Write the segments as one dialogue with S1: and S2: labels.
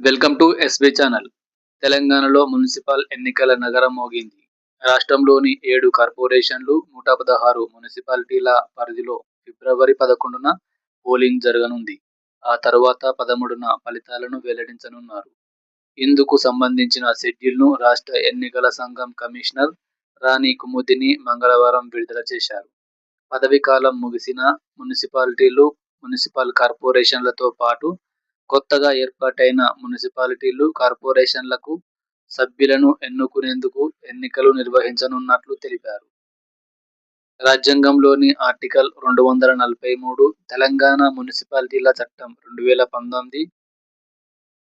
S1: Welcome to SB channel. తెలంగాణలో municipal ఎన్నికల నగరం మోగింది. రాష్ట్రంలోని ఏడు కార్పొరేషన్లు నూట పదహారు మున్సిపాలిటీల పరిధిలో ఫిబ్రవరి పదకొండున పోలింగ్ జరగనుంది. ఆ తర్వాత పదమూడున ఫలితాలను వెల్లడించనున్నారు. ఇందుకు సంబంధించిన షెడ్యూల్ను రాష్ట్ర ఎన్నికల సంఘం కమిషనర్ రాణి కుముదిని మంగళవారం విడుదల చేశారు. పదవీ కాలం ముగిసిన మున్సిపాలిటీలు మున్సిపల్ కార్పొరేషన్లతో పాటు కొత్తగా ఏర్పాటైన మున్సిపాలిటీలు కార్పొరేషన్లకు సభ్యులను ఎన్నుకునేందుకు ఎన్నికలు నిర్వహించనున్నట్లు తెలిపారు. రాజ్యాంగంలోని ఆర్టికల్ రెండు వందల నలభై మూడు తెలంగాణ మున్సిపాలిటీల చట్టం రెండు వేల పంతొమ్మిది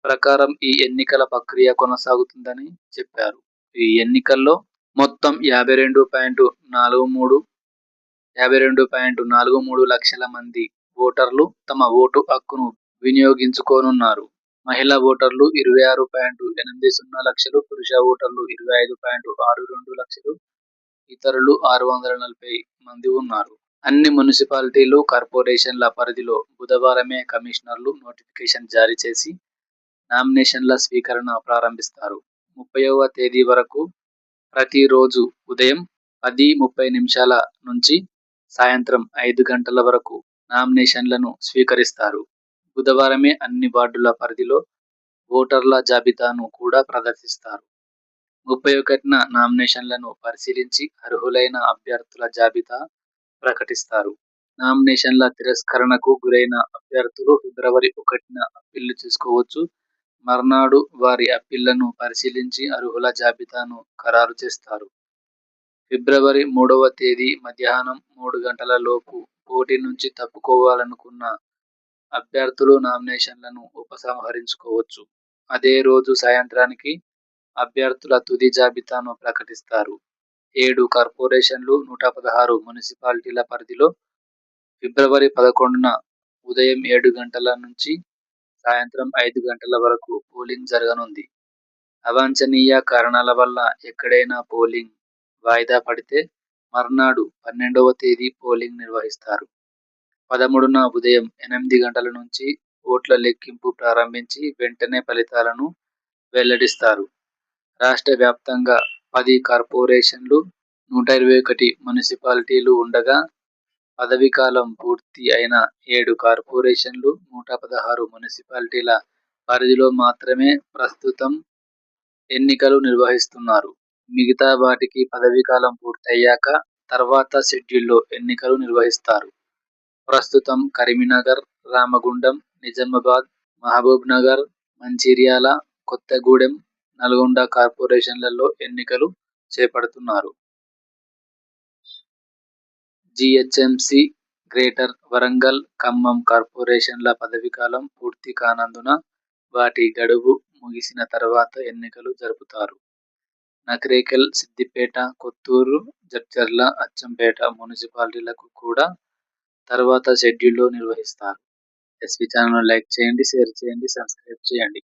S1: ప్రకారం ఈ ఎన్నికల ప్రక్రియ కొనసాగుతుందని చెప్పారు. ఈ ఎన్నికల్లో మొత్తం యాభై రెండు పాయింట్ నాలుగు మూడు యాభై రెండు పాయింట్ నాలుగు మూడు లక్షల మంది ఓటర్లు తమ ఓటు హక్కును వినియోగించుకోనున్నారు. మహిళా ఓటర్లు ఇరవై ఆరు పాయింట్ ఎనిమిది సున్నా లక్షలు పురుష ఓటర్లు ఇరవై ఐదు పాయింట్ ఆరు రెండు లక్షలు ఇతరులు ఆరు వందల నలభై మంది ఉన్నారు. అన్ని మున్సిపాలిటీలు కార్పొరేషన్ల పరిధిలో బుధవారమే కమిషనర్లు నోటిఫికేషన్ జారీ చేసి నామినేషన్ల స్వీకరణ ప్రారంభిస్తారు. ముప్పైవ తేదీ వరకు ప్రతిరోజు ఉదయం పది ముప్పై నిమిషాల నుంచి సాయంత్రం ఐదు గంటల వరకు నామినేషన్లను స్వీకరిస్తారు. బుధవారమే అన్ని వార్డుల పరిధిలో ఓటర్ల జాబితాను కూడా ప్రదర్శిస్తారు. ముప్పై ఒకటిన నామినేషన్లను పరిశీలించి అర్హులైన అభ్యర్థుల జాబితా ప్రకటిస్తారు. నామినేషన్ల తిరస్కరణకు గురైన అభ్యర్థులు ఫిబ్రవరి ఒకటిన అప్పీళ్ళు చేసుకోవచ్చు. మర్నాడు వారి అప్పీళ్ళను పరిశీలించి అర్హుల జాబితాను ఖరారు చేస్తారు. ఫిబ్రవరి మూడవ తేదీ మధ్యాహ్నం మూడు గంటల లోపు పోటీ నుంచి తప్పుకోవాలనుకున్న అభ్యర్థులు నామినేషన్లను ఉపసంహరించుకోవచ్చు. అదే రోజు సాయంత్రానికి అభ్యర్థుల తుది జాబితాను ప్రకటిస్తారు. ఏడు కార్పొరేషన్లు నూట పదహారు మున్సిపాలిటీల పరిధిలో ఫిబ్రవరి పదకొండున ఉదయం ఏడు గంటల నుంచి సాయంత్రం ఐదు గంటల వరకు పోలింగ్ జరగనుంది. అవాంఛనీయ కారణాల వల్ల ఎక్కడైనా పోలింగ్ వాయిదా పడితే మర్నాడు పన్నెండవ తేదీ పోలింగ్ నిర్వహిస్తారు. పదమూడున ఉదయం ఎనిమిది గంటల నుంచి ఓట్ల లెక్కింపు ప్రారంభించి వెంటనే ఫలితాలను వెల్లడిస్తారు. రాష్ట్ర వ్యాప్తంగా పది కార్పొరేషన్లు నూట ఇరవై ఒకటి మున్సిపాలిటీలు ఉండగా పదవీకాలం పూర్తి అయిన ఏడు కార్పొరేషన్లు నూట పదహారు మున్సిపాలిటీల పరిధిలో మాత్రమే ప్రస్తుతం ఎన్నికలు నిర్వహిస్తున్నారు. మిగతా వాటికి పదవీకాలం పూర్తయ్యాక తర్వాత షెడ్యూల్లో ఎన్నికలు నిర్వహిస్తారు. ప్రస్తుతం కరీంనగర్ రామగుండం నిజామాబాద్ మహబూబ్ నగర్ మంచిర్యాల కొత్తగూడెం నల్గొండ కార్పొరేషన్లలో ఎన్నికలు చేపడుతున్నారు. జిహెచ్ఎంసి గ్రేటర్ వరంగల్ ఖమ్మం కార్పొరేషన్ల పదవీకాలం పూర్తి కానందున వాటి గడువు ముగిసిన తర్వాత ఎన్నికలు జరుపుతారు. నకరేకల్ సిద్దిపేట కొత్తూరు జడ్చర్ల అచ్చంపేట మున్సిపాలిటీలకు కూడా తర్వాత షెడ్యూల్లో నిర్వహిస్తారు. ఎస్వి ఛానల్ లైక్ చేయండి షేర్ చేయండి సబ్స్క్రైబ్ చేయండి.